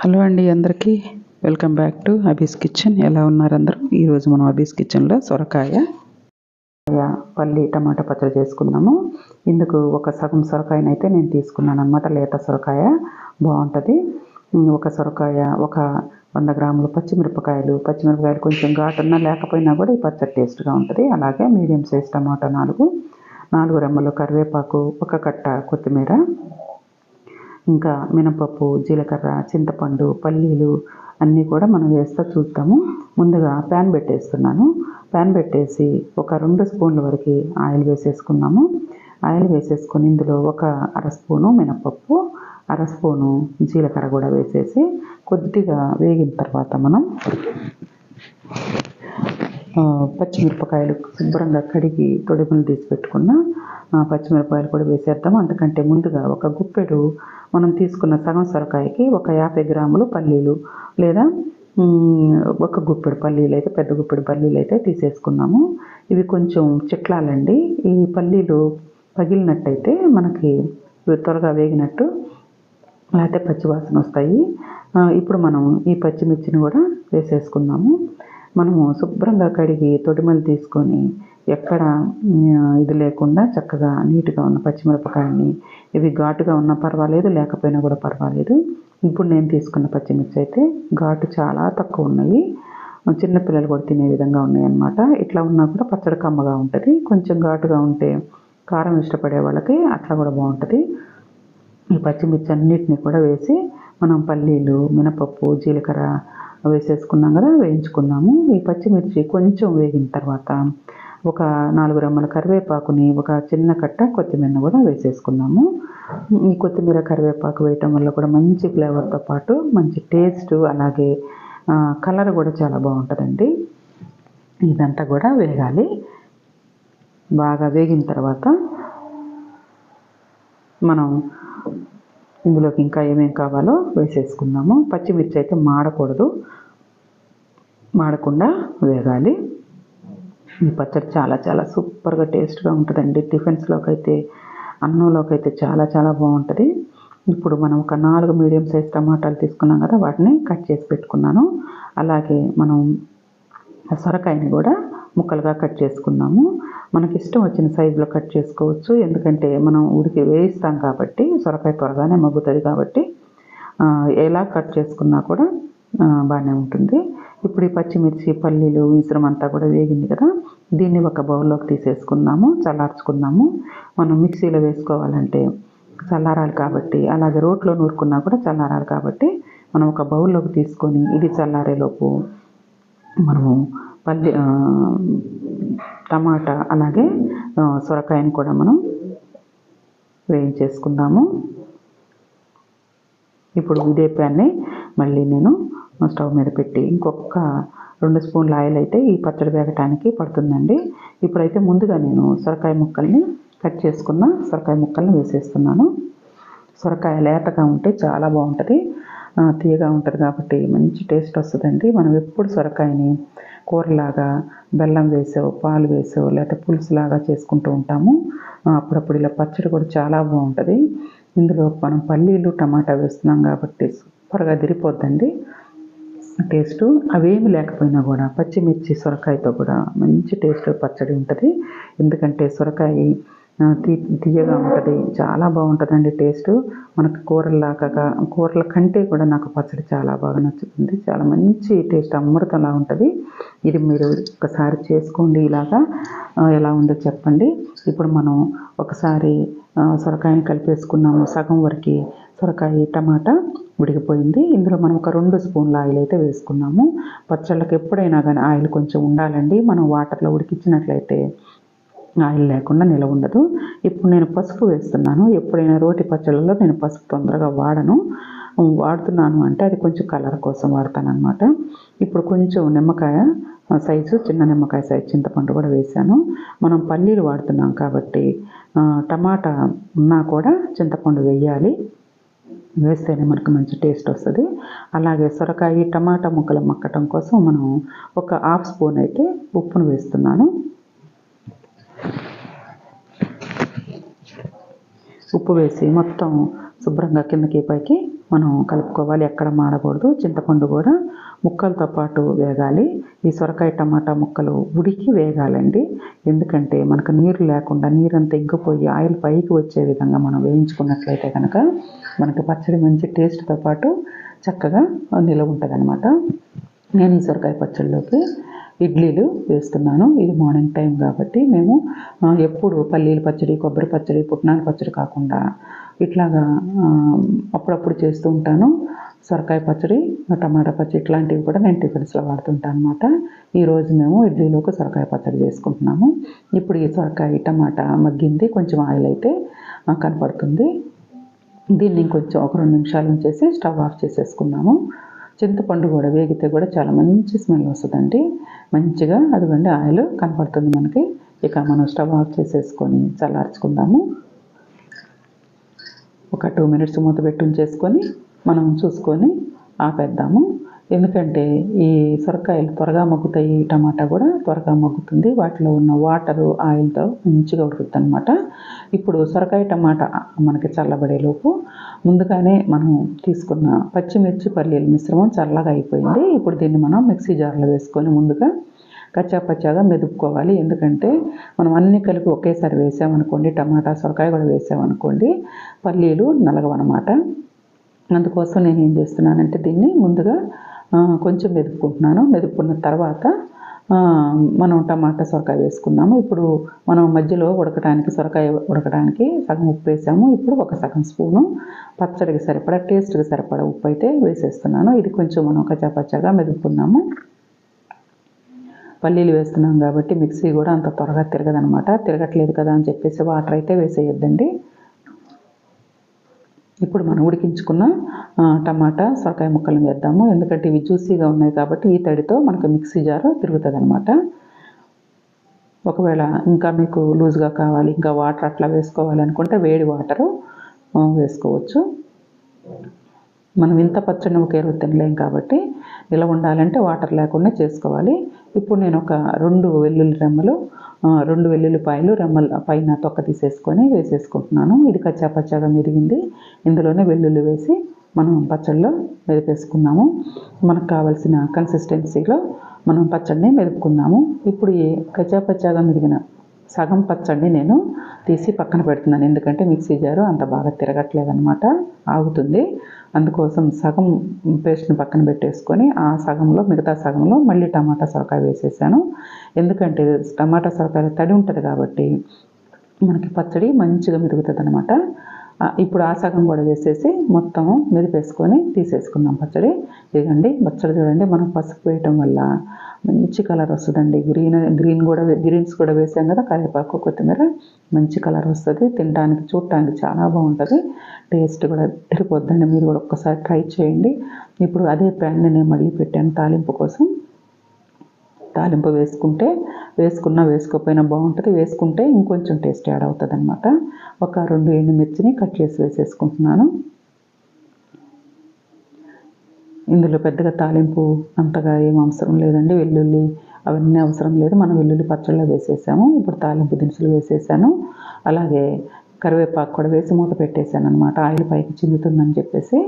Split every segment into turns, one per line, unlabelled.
Hello అండి అందరికీ. Welcome back to Abi's kitchen. ఎలా ఉన్నారు అందరూ? ఈరోజు మనం అబీస్ కిచెన్లో సొరకాయ పల్లి టమాటా పచ్చడి చేసుకున్నాము ఇందుకు ఒక సగం సొరకాయనైతే నేను తీసుకున్నాను అనమాట లేత సొరకాయ బాగుంటుంది. ఒక సొరకాయ ఒక వంద గ్రాములు పచ్చిమిరపకాయలు. పచ్చిమిరపకాయలు కొంచెం ఘాటున్నా లేకపోయినా కూడా ఈ పచ్చడి టేస్ట్గా ఉంటుంది. అలాగే మీడియం సైజ్ టమాటా నాలుగు నాలుగు రెమ్మలు కరివేపాకు ఒక కట్ట కొత్తిమీర ఇంకా మినపప్పు జీలకర్ర చింతపండు పల్లీలు అన్నీ కూడా మనం వేస్తా చూద్దాము ముందుగా ప్యాన్ పెట్టేస్తున్నాను. ప్యాన్ పెట్టేసి ఒక రెండు స్పూన్ల వరకు ఆయిల్ వేసేసుకున్నాము. ఆయిల్ వేసేసుకొని ఇందులో ఒక అర స్పూను మినపప్పు అర స్పూను జీలకర్ర కూడా వేసేసి కొద్దిగా వేగిన తర్వాత మనం పచ్చిమిరపకాయలు శుభ్రంగా కడిగి తొడుగులు తీసి పెట్టుకున్న పచ్చిమిరపకాయలు కూడా వేసేద్దాం. అంతకంటే ముందుగా ఒక గుప్పెడు మనం తీసుకున్న సగం సొరకాయకి ఒక యాభై గ్రాములు పల్లీలు లేదా ఒక గుప్పెడు పల్లీలు అయితే పెద్ద గుప్పెడు పల్లీలు అయితే తీసేసుకున్నాము. ఇవి కొంచెం చిట్లాలండి. ఈ పల్లీలు పగిలినట్టయితే మనకి త్వరగా వేగినట్టు లేకపోతే పచ్చివాసన వస్తాయి. ఇప్పుడు మనం ఈ పచ్చిమిర్చిని కూడా వేసేసుకుందాము మనము శుభ్రంగా కడిగి తొడిమలు తీసుకొని ఎక్కడ ఇది లేకుండా చక్కగా నీట్గా ఉన్న పచ్చిమిరపకాయని ఇవి ఘాటుగా ఉన్నా పర్వాలేదు లేకపోయినా కూడా పర్వాలేదు. ఇప్పుడు నేను తీసుకున్న పచ్చిమిర్చి అయితే ఘాటు చాలా తక్కువ ఉన్నాయి. చిన్నపిల్లలు కూడా తినే విధంగా ఉన్నాయి అన్నమాట ఇట్లా ఉన్నా కూడా పచ్చడి కమ్మగా ఉంటుంది. కొంచెం ఘాటుగా ఉంటే కారం ఇష్టపడే వాళ్ళకి అట్లా కూడా బాగుంటుంది. ఈ పచ్చిమిర్చి అన్నిటిని కూడా వేసి మనం పల్లీలు మినపప్పు జీలకర్ర వేసేసుకున్నాం కదా వేయించుకున్నాము. ఈ పచ్చిమిర్చి కొంచెం వేగిన తర్వాత ఒక నాలుగు రెమ్మల కరివేపాకుని ఒక చిన్న కట్ట కొత్తిమీర కూడా వేసేసుకున్నాము. ఈ కొత్తిమీర కరివేపాకు వేయటం వల్ల కూడా మంచి ఫ్లేవర్తో పాటు మంచి టేస్ట్ అలాగే కలర్ కూడా చాలా బాగుంటుందండి. ఇదంతా కూడా వేగాలి. బాగా వేగిన తర్వాత మనం ఇందులోకి ఇంకా ఏమేం కావాలో వేసేసుకుందాము. పచ్చిమిర్చి అయితే మాడకూడదు. మాడకుండా వేగాలి. ఈ పచ్చడి చాలా చాలా సూపర్గా టేస్ట్గా ఉంటుందండి. టిఫిన్స్లోకి అయితే అన్నంలోకి అయితే చాలా చాలా బాగుంటుంది. ఇప్పుడు మనం ఒక నాలుగు మీడియం సైజ్ టమాటాలు తీసుకున్నాం కదా వాటిని కట్ చేసి పెట్టుకున్నాను. అలాగే మనం సొరకాయని కూడా ముక్కలుగా కట్ చేసుకున్నాము. మనకి ఇష్టం వచ్చిన సైజులో కట్ చేసుకోవచ్చు. ఎందుకంటే మనం ఉడికి వేయిస్తాం కాబట్టి సొరకాయ త్వరగానే మగ్గుతుంది కాబట్టి ఎలా కట్ చేసుకున్నా కూడా బాగానే ఉంటుంది. ఇప్పుడు ఈ పచ్చిమిర్చి పల్లీలు మిశ్రమం అంతా కూడా వేగింది కదా దీన్ని ఒక బౌల్లోకి తీసేసుకుందాము చల్లార్చుకుందాము. మనం మిక్సీలో వేసుకోవాలంటే చల్లారాలి కాబట్టి అలాగే రోట్లో నూరుకున్నా కూడా చల్లారాలి కాబట్టి మనం ఒక బౌల్లోకి తీసుకొని ఇది చల్లారేలోపు మనము పల్లి టమాటా అలాగే సొరకాయని కూడా మనం వేయించేసుకుందాము. ఇప్పుడు ఇదే ప్యాన్ని మళ్ళీ నేను స్టవ్ మీద పెట్టి ఇంకొక రెండు స్పూన్ల ఆయిల్ అయితే ఈ పచ్చడి వేగటానికి పడుతుందండి. ఇప్పుడైతే ముందుగా నేను సొరకాయ ముక్కల్ని కట్ చేసుకున్న సొరకాయ ముక్కల్ని వేసేస్తున్నాను. సొరకాయ లేతగా ఉంటే చాలా బాగుంటుంది. తీయగా ఉంటుంది కాబట్టి మంచి టేస్ట్ వస్తుందండి. మనం ఎప్పుడు సొరకాయని కూరలాగా బెల్లం వేసావు పాలు వేసావు లేకపోతే పులుసులాగా చేసుకుంటూ ఉంటాము. అప్పుడప్పుడు ఇలా పచ్చడి కూడా చాలా బాగుంటుంది. ఇందులో మనం పల్లీలు టమాటా వేస్తున్నాం కాబట్టి సూపర్గా అదిరిపోద్దండి. టేస్ట్ అవేమి లేకపోయినా కూడా పచ్చిమిర్చి సొరకాయతో కూడా మంచి టేస్ట్ పచ్చడి ఉంటుంది. ఎందుకంటే సొరకాయ తీ తీయగా ఉంటుంది. చాలా బాగుంటుందండి టేస్ట్. మనకు కూరలాగా కూరల కంటే కూడా నాకు పచ్చడి చాలా బాగా నచ్చుతుంది. చాలా మంచి టేస్ట్ అమృతంలా ఉంటుంది. ఇది మీరు ఒకసారి చేసుకోండి ఇలాగా. ఎలా ఉందో చెప్పండి. ఇప్పుడు మనం ఒకసారి సొరకాయని కలిపేసుకున్నాము. సగం వరకు సొరకాయ టమాటా ఉడికిపోయింది. ఇందులో మనం ఒక రెండు స్పూన్ల ఆయిల్ అయితే వేసుకున్నాము. పచ్చళ్ళకి ఎప్పుడైనా కానీ ఆయిల్ కొంచెం ఉండాలండి. మనం వాటర్లో ఉడికించినట్లయితే ఆయిల్ లేకుండా నిల ఉండదు. ఇప్పుడు నేను పసుపు వేస్తున్నాను. ఎప్పుడైనా రోటి పచ్చళ్ళలో నేను పసుపు తొందరగా వాడను. వాడుతున్నాను అంటే అది కొంచెం కలర్ కోసం వాడతాను అనమాట ఇప్పుడు కొంచెం నిమ్మకాయ సైజు చిన్న నిమ్మకాయ సైజు చింతపండు కూడా వేసాను మనం పల్లీలు వాడుతున్నాం కాబట్టి టమాటా ఉన్నా కూడా చింతపండు వేయాలి. వేస్తేనే మనకు మంచి టేస్ట్ వస్తుంది. అలాగే సొరకాయ టమాటా ముక్కలు మక్కటం కోసం మనం ఒక హాఫ్ స్పూన్ అయితే ఉప్పును వేస్తున్నాను. ఉప్పు వేసి మొత్తం శుభ్రంగా కిందకి పైకి మనం కలుపుకోవాలి ఎక్కడ మాడకూడదు. చింతపండు కూడా ముక్కలతో పాటు వేగాలి. ఈ సొరకాయ టమాటా ముక్కలు ఉడికి వేగాలండి. ఎందుకంటే మనకు నీరు లేకుండా నీరంతా ఇంకిపోయి ఆయిల్ పైకి వచ్చే విధంగా మనం వేయించుకున్నట్లయితే కనుక మనకి పచ్చడి మంచి టేస్ట్తో పాటు చక్కగా నిలవ ఉంటుంది నేను ఈ సొరకాయ పచ్చడిలోకి ఇడ్లీలు వేస్తున్నాను. ఇది మార్నింగ్ టైం కాబట్టి మేము ఎప్పుడు పల్లీల పచ్చడి కొబ్బరి పచ్చడి పుట్నాల పచ్చడి కాకుండా ఇట్లాగా అప్పుడప్పుడు చేస్తూ ఉంటాను. సొరకాయ పచ్చడి టమాటా పచ్చడి ఇట్లాంటివి కూడా నేను టిఫిన్స్లో వాడుతుంటాను అనమాట ఈరోజు మేము ఇడ్లీలోకి సొరకాయ పచ్చడి చేసుకుంటున్నాము. ఇప్పుడు ఈ సొరకాయ టమాటా మగ్గింది. కొంచెం ఆయిల్ అయితే కనపడుతుంది. దీన్ని ఇంకొంచెం ఒక రెండు నిమిషాలు ఉంచేసి స్టవ్ ఆఫ్ చేసేసుకున్నాము. చింతపండు కూడా వేగితే కూడా చాలా మంచి స్మెల్ వస్తుందండి. మంచిగా అదిగోండి ఆయిల్ కనపడుతుంది మనకి. ఇక మనం స్టవ్ ఆఫ్ చేసేసుకొని చల్లార్చుకుందాము. ఒక టూ మినిట్స్ మూత పెట్టి ఉంచేసుకొని మనం చూసుకొని ఆపేద్దాము. ఎందుకంటే ఈ సొరకాయలు త్వరగా మగ్గుతాయి టమాటా కూడా త్వరగా మగ్గుతుంది. వాటిలో ఉన్న వాటరు ఆయిల్తో మంచిగా ఉడుకుతుంది అనమాట ఇప్పుడు సొరకాయ టమాటా మనకి చల్లబడేలోపు ముందుగానే మనం తీసుకున్న పచ్చిమిర్చి పల్లీల మిశ్రమం చల్లగా అయిపోయింది. ఇప్పుడు దీన్ని మనం మిక్సీ జార్లో వేసుకొని ముందుగా కచ్చా పచ్చాగా మెదుపుకోవాలి. ఎందుకంటే మనం అన్ని కలిపి ఒకేసారి వేసామనుకోండి టమాటా సొరకాయ కూడా వేసామనుకోండి పల్లీలు నలగవన్నమాట. అందుకోసం నేను ఏం చేస్తున్నానంటే దీన్ని ముందుగా కొంచెం మెదుపుకుంటున్నాను. మెదుపుకున్న తర్వాత మనం టమాటా సొరకాయ వేసుకుందాము. ఇప్పుడు మనం మధ్యలో ఉడకడానికి సొరకాయ ఉడకడానికి సగం ఉప్పు వేసాము. ఇప్పుడు ఒక సగం స్పూను పచ్చడికి సరిపడా టేస్ట్కి సరిపడా ఉప్పు అయితే వేసేస్తున్నాను. ఇది కొంచెం మనం కచ్చాపచ్చాగా మెదుపుకున్నాము. పల్లీలు వేస్తున్నాం కాబట్టి మిక్సీ కూడా అంత త్వరగా తిరగదనమాట. తిరగట్లేదు కదా అని చెప్పేసి వాటర్ అయితే వేసేయొద్దండి. ఇప్పుడు మనం ఉడికించుకున్న టమాటా సొరకాయ ముక్కలను వేద్దాము. ఎందుకంటే ఇవి జ్యూసీగా ఉన్నాయి కాబట్టి ఈ తడితో మనకు మిక్సీ జారు తిరుగుతుంది అనమాట ఒకవేళ ఇంకా మీకు లూజ్గా కావాలి ఇంకా వాటర్ అట్లా వేసుకోవాలి అనుకుంటే వేడి వాటరు వేసుకోవచ్చు. మనం ఇంత పచ్చడి ఒకే తినలేం కాబట్టి ఇలా ఉండాలంటే వాటర్ లేకుండా చేసుకోవాలి. ఇప్పుడు నేను ఒక రెండు వెల్లుల్లి రెమ్మలు రెండు వెల్లుల్లిపాయలు రెమ్మల పైన తొక్క తీసేసుకొని వేసేసుకుంటున్నాను. ఇది కచ్చా పచ్చాగా మెరిగింది. ఇందులోనే వెల్లుల్లి వేసి మనం పచ్చడిలో మెదిపేసుకున్నాము మనకు కావలసిన కన్సిస్టెన్సీలో మనం పచ్చడిని మెదుపుకున్నాము ఇప్పుడు ఈ కచ్చా పచ్చాగా మెరిగిన సగం పచ్చడిని నేను తీసి పక్కన పెడుతున్నాను. ఎందుకంటే మిక్సీ జారు అంత బాగా తిరగట్లేదనమాట ఆగుతుంది. అందుకోసం సగం పేస్ట్ని పక్కన పెట్టేసుకొని ఆ సగంలో మిగతా సగంలో మళ్ళీ టమాటా సొరకాయ వేసేసాను. ఎందుకంటే టమాటా సొరకాయ తడి ఉంటుంది కాబట్టి మనకి పచ్చడి మంచిగా మెరుగుతుంది అనమాట ఇప్పుడు ఆ సగం కూడా వేసేసి మొత్తం మెదిపేసుకొని తీసేసుకుందాం పచ్చడి. ఇదిగండి పచ్చడి చూడండి మనం పసుపు వేయటం వల్ల మంచి కలర్ వస్తుందండి. గ్రీన్ గ్రీన్ కూడా గ్రీన్స్ కూడా వేసాం కదా కరివేపాకు కొత్తిమీర మంచి కలర్ వస్తుంది. తినడానికి చూడటానికి చాలా బాగుంటుంది. టేస్ట్ కూడా తిరిగిపోద్దండి మీరు కూడా ఒక్కసారి ట్రై చేయండి. ఇప్పుడు అదే ప్యాన్ నేను మళ్ళీ పెట్టాను తాలింపు కోసం. తాలింపు వేసుకుంటే వేసుకున్నా వేసుకోకపోయినా బాగుంటుంది. వేసుకుంటే ఇంకొంచెం టేస్ట్ యాడ్ అవుతుంది అనమాట ఒక రెండు ఎండుమిర్చిని కట్ చేసి వేసేసుకుంటున్నాను. ఇందులో పెద్దగా తాలింపు అంతగా ఏం అవసరం లేదండి. వెల్లుల్లి అవన్నీ అవసరం లేదు. మనం వెల్లుల్లి పచ్చళ్ళలో వేసేసాము. ఇప్పుడు తాలింపు దినుసులు వేసేసాను. అలాగే కరివేపాకు కూడా వేసి మూత పెట్టేశాను అనమాట ఆయిల్ పైకి చిందుతుందని చెప్పేసి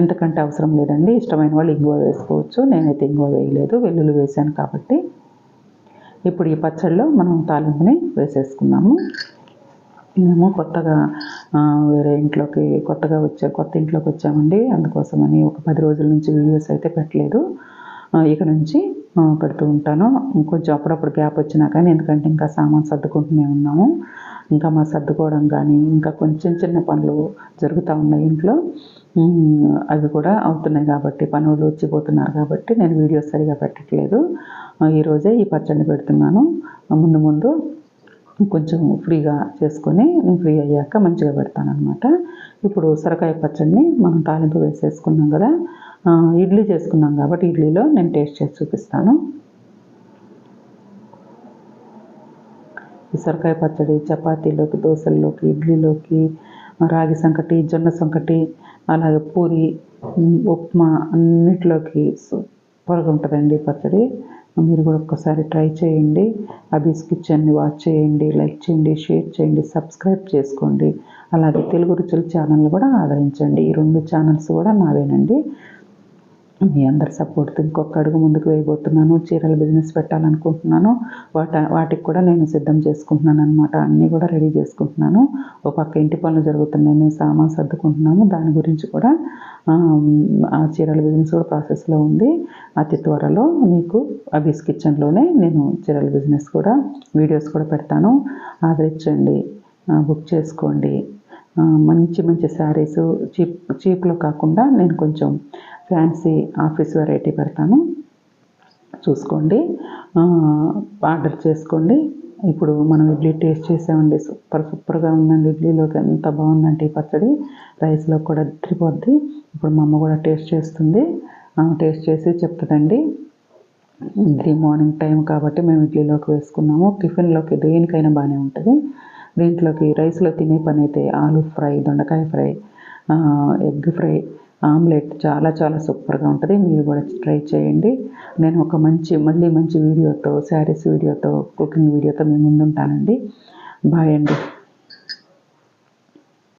ఇంతకంటే అవసరం లేదండి. ఇష్టమైన వాళ్ళు ఇంగువ వేసుకోవచ్చు. నేనైతే ఇంగువ వేయలేదు. వెల్లుల్లి వేసాను కాబట్టి ఇప్పుడు ఈ పచ్చడిలో మనం తాలింపుని వేసేసుకున్నాము మేము కొత్తగా వేరే ఇంట్లోకి కొత్తగా వచ్చా కొత్త ఇంట్లోకి వచ్చామండి. అందుకోసమని ఒక పది రోజుల నుంచి వీడియోస్ అయితే పెట్టలేదు. ఇక నుంచి పెడుతూ ఉంటాను. కొంచెం అప్పుడప్పుడు గ్యాప్ వచ్చినా కానీ ఎందుకంటే ఇంకా సామాన్ సర్దుకుంటూనే ఉన్నాము. ఇంకా మా సర్దుకోవడం కానీ ఇంకా కొంచెం చిన్న పనులు జరుగుతూ ఉన్నాయి ఇంట్లో. అవి కూడా అవుతున్నాయి కాబట్టి పనులు వచ్చిపోతున్నారు కాబట్టి నేను వీడియోస్ సరిగా పెట్టట్లేదు. ఈరోజే ఈ పచ్చడిని పెడుతున్నాను. ముందు ముందు కొంచెం ఫ్రీగా చేసుకొని నేను ఫ్రీ అయ్యాక మంచిగా పెడతాను అనమాట ఇప్పుడు సొరకాయ పచ్చడిని మనం తాలింపు వేసేసుకున్నాం కదా ఇడ్లీ చేసుకున్నాం కాబట్టి ఇడ్లీలో నేను టేస్ట్ చేసి చూపిస్తాను. సొరకాయ పచ్చడి చపాతీలోకి దోశల్లోకి ఇడ్లీలోకి రాగి సంకటి జొన్న సంకటి అలాగే పూరి ఉప్మా అన్నిట్లోకి సూపర్గా ఉంటుందండి పచ్చడి. మీరు కూడా ఒక్కసారి ట్రై చేయండి. అబీస్ కిచెన్ని వాచ్ చేయండి లైక్ చేయండి షేర్ చేయండి సబ్స్క్రైబ్ చేసుకోండి. అలాగే తెలుగు రుచుల ఛానల్ కూడా ఆదరించండి. ఈ రెండు ఛానల్స్ కూడా నావేనండి. మీ అందరి సపోర్ట్తో ఇంకొక అడుగు ముందుకు వేయబోతున్నాను. చీరల బిజినెస్ పెట్టాలనుకుంటున్నాను. వాట వాటికి కూడా నేను సిద్ధం చేసుకుంటున్నాను అనమాట అన్నీ కూడా రెడీ చేసుకుంటున్నాను. ఒక పక్క ఇంటి పనులు జరుగుతున్నాయి. మేము సామాన్ సర్దుకుంటున్నాము. దాని గురించి కూడా ఆ, చీరల బిజినెస్ కూడా ప్రాసెస్లో ఉంది. అతి త్వరలో మీకు అబీస్ కిచెన్లోనే నేను చీరల బిజినెస్ కూడా వీడియోస్ కూడా పెడతాను. ఆదరించండి. బుక్ చేసుకోండి. మంచి మంచి శారీస్ చీప్ చీప్లో కాకుండా నేను కొంచెం ఫ్యాన్సీ ఆఫీస్ వెరైటీ పెడతాను. చూసుకోండి. ఆర్డర్ చేసుకోండి. ఇప్పుడు మనం ఇడ్లీ టేస్ట్ చేసామండి. సూపర్ సూపర్గా ఉందండి ఇడ్లీలోకి. ఎంత బాగుందంటే ఈ పచ్చడి. రైస్లో కూడా తిరిగిపోద్ది ఇప్పుడు మా అమ్మ కూడా టేస్ట్ చేస్తుంది. టేస్ట్ చేసి చెప్తుందండి. ఇది మార్నింగ్ టైం కాబట్టి మేము ఇడ్లీలోకి వేసుకున్నాము. టిఫిన్లోకి దేనికైనా బాగానే ఉంటుంది. దీంట్లోకి రైస్లో తినే పని అయితే ఆలు ఫ్రై దొండకాయ ఫ్రై ఎగ్ ఫ్రై ఆమ్లెట్ చాలా చాలా సూపర్గా ఉంటుంది. మీరు కూడా ట్రై చేయండి. నేను ఒక మంచి మళ్ళీ మంచి వీడియోతో శారీస్ వీడియోతో కుకింగ్ వీడియోతో మీ ముందుంటానండి. బాయ్ అండి.